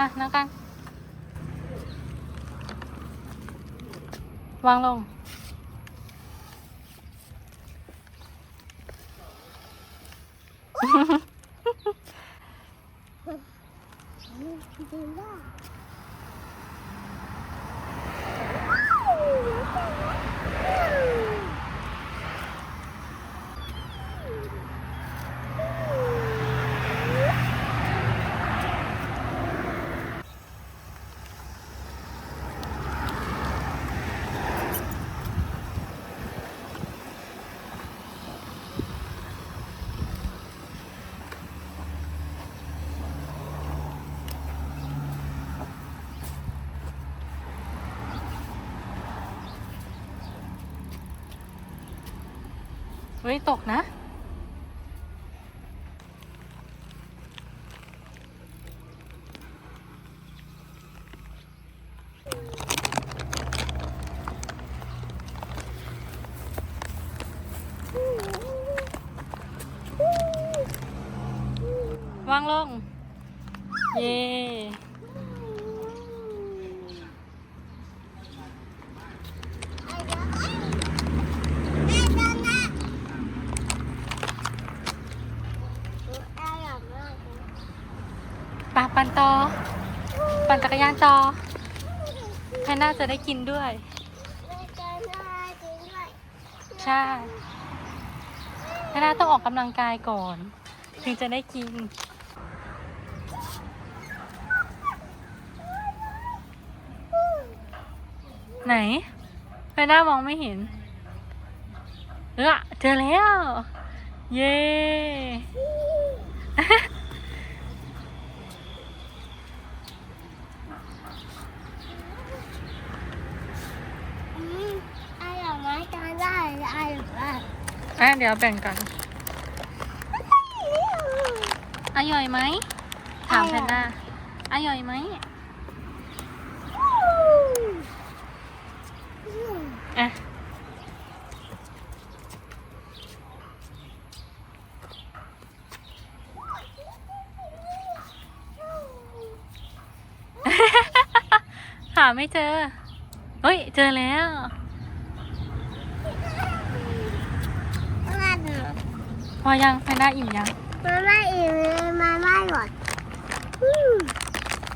อะน้องกันวางลง เฮ้ย ตกนะ วางลง เย่ ปาปันต่อ ปั่นจักรยานต่อแพนน่าจะได้กินด้วย ใช่แพนน่าต้องออกกำลังกายก่อน ถึงจะได้กิน ไหนแพนด้ามองไม่เห็นเออเจอแล้ว เย้ อะ เดี๋ยวแบ่งกัน อร่อยไหม ถามแพนด้า อร่อยไหม อะ หาไม่เจอ เฮ้ย เจอแล้ว พอยังแพนด้าอิ่มยัง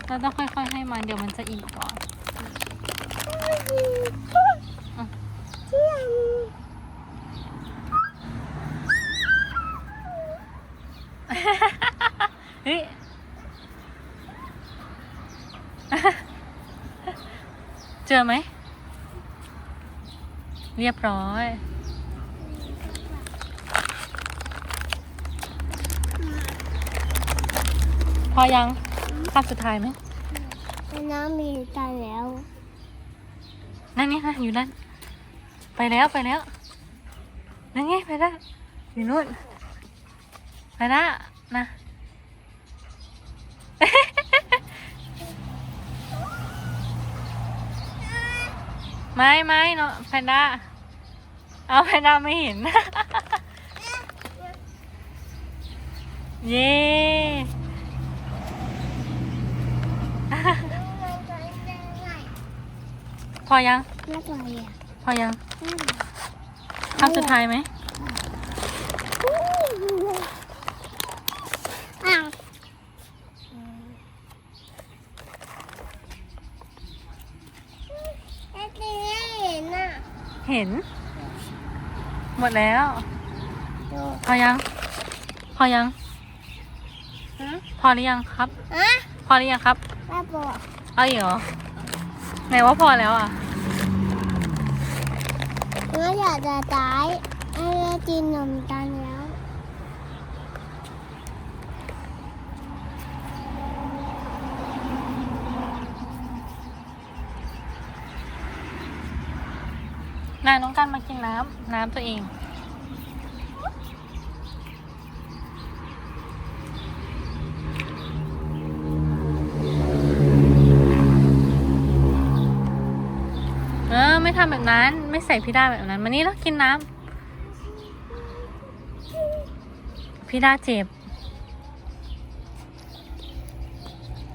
เราต้องค่อยๆให้มันเดี๋ยวมันจะอิ่มก่อนเฮ้ยเจอไหม เรียบร้อย พอยังภาพสุดท้ายไหมน้ำมีตายแล้ว นั่นไงนะอยู่นั่น ไปแล้วไปแล้ว นั่นไงไปแล้วอยู่นู่น ไปแล้วนะไม่ไม่เนาะแพนด้า เอาแพนด้าไม่เห็น เย้ พ อยังน่าจะเรียนพอยังคำสุดท้ายไหม อ้าวไอ้ตีเห็นน่ะเห็น หมดแล้ว ดูพอยัง พอยัง ฮะพอหรือยังครับ ฮะพอหรือยังครับแม่บอกเอาอีกเหรอไหนว่าพอแล้วอะ เมื่ออยากจะตายไอ้กินนมตันแล้วนายน้องกันมากินน้ำน้ำตัวเอง เออ ไม่ ทำแบบนั้น ไม่ใส่พี่ดาแบบนั้น มานี่แล้วกินน้ำพี่ดาเจ็บม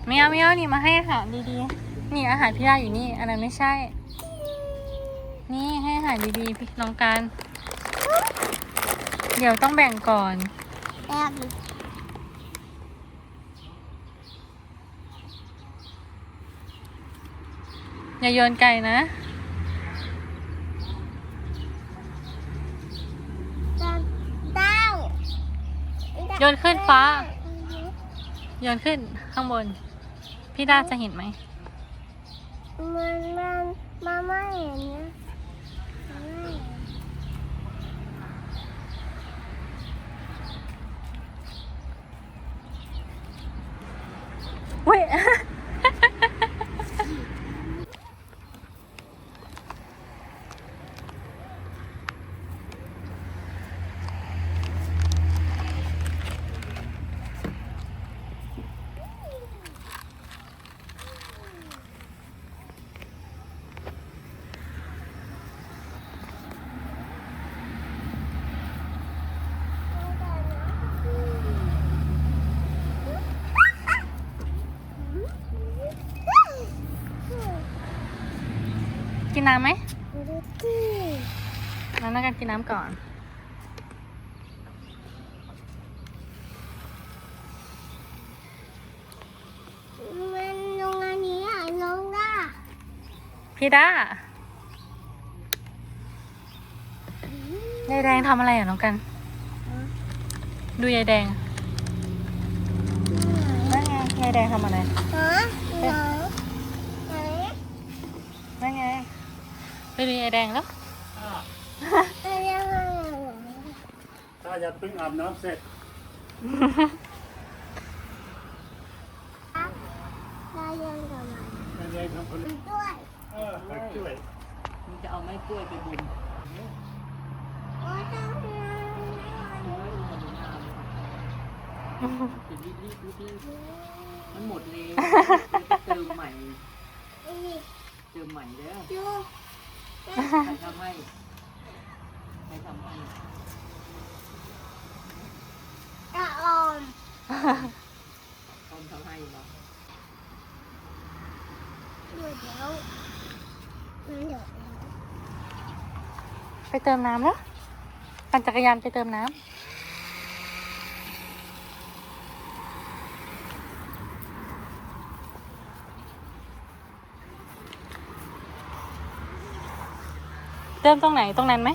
ไม่เอาไม่เอานี่มาให้อาหารดีๆ นี่อาหารพี่ดาอยู่นี่อันนั้นไม่ใช่ นี่ให้อาหารดีๆ พี่น้องการ เดี๋ยวต้องแบ่งก่อนแอบอย่าโยนไก่นะ ดาว โย นขึ้นฟ้า โยนขึ้นข้างบน พี่ดาจะเห็นไหมมันมันมาไม่เห็นนะไม่ อุ้ย กินน้ำไหมน้ำนักการกินน้ำก่อน มันลงอันนี้อะลงได้พี่ด้ายายแดงทำอะไรอะน้องกัน ดูยายแดงนั่นไงยายแดงทำอะไรฮะไหนไหน นั่นไง ไปดูยายแดงแล้วอะไรอะไรถ้าจะเพิ่งอาบน้ำเสร็จได้ยังกับมันจะได้ทำคนด้วยเออไปช่วยมึงจะเอาไม้กล้วยไปบุญโอ้ยต้องจะรีบรีบรีบรีบมันหมดเลยเติมใหม่นี่เติมใหม่แล้วดูใคร ทำให้ทำให้ตะออมต้มทำให้เหรอเดี๋ยวเดี๋ยวมันเดี๋ยวไปเติมน้ำแล้วปั่นจักรยานไปเติมน้ำ เติมตรงไหนตรงนั้นไหม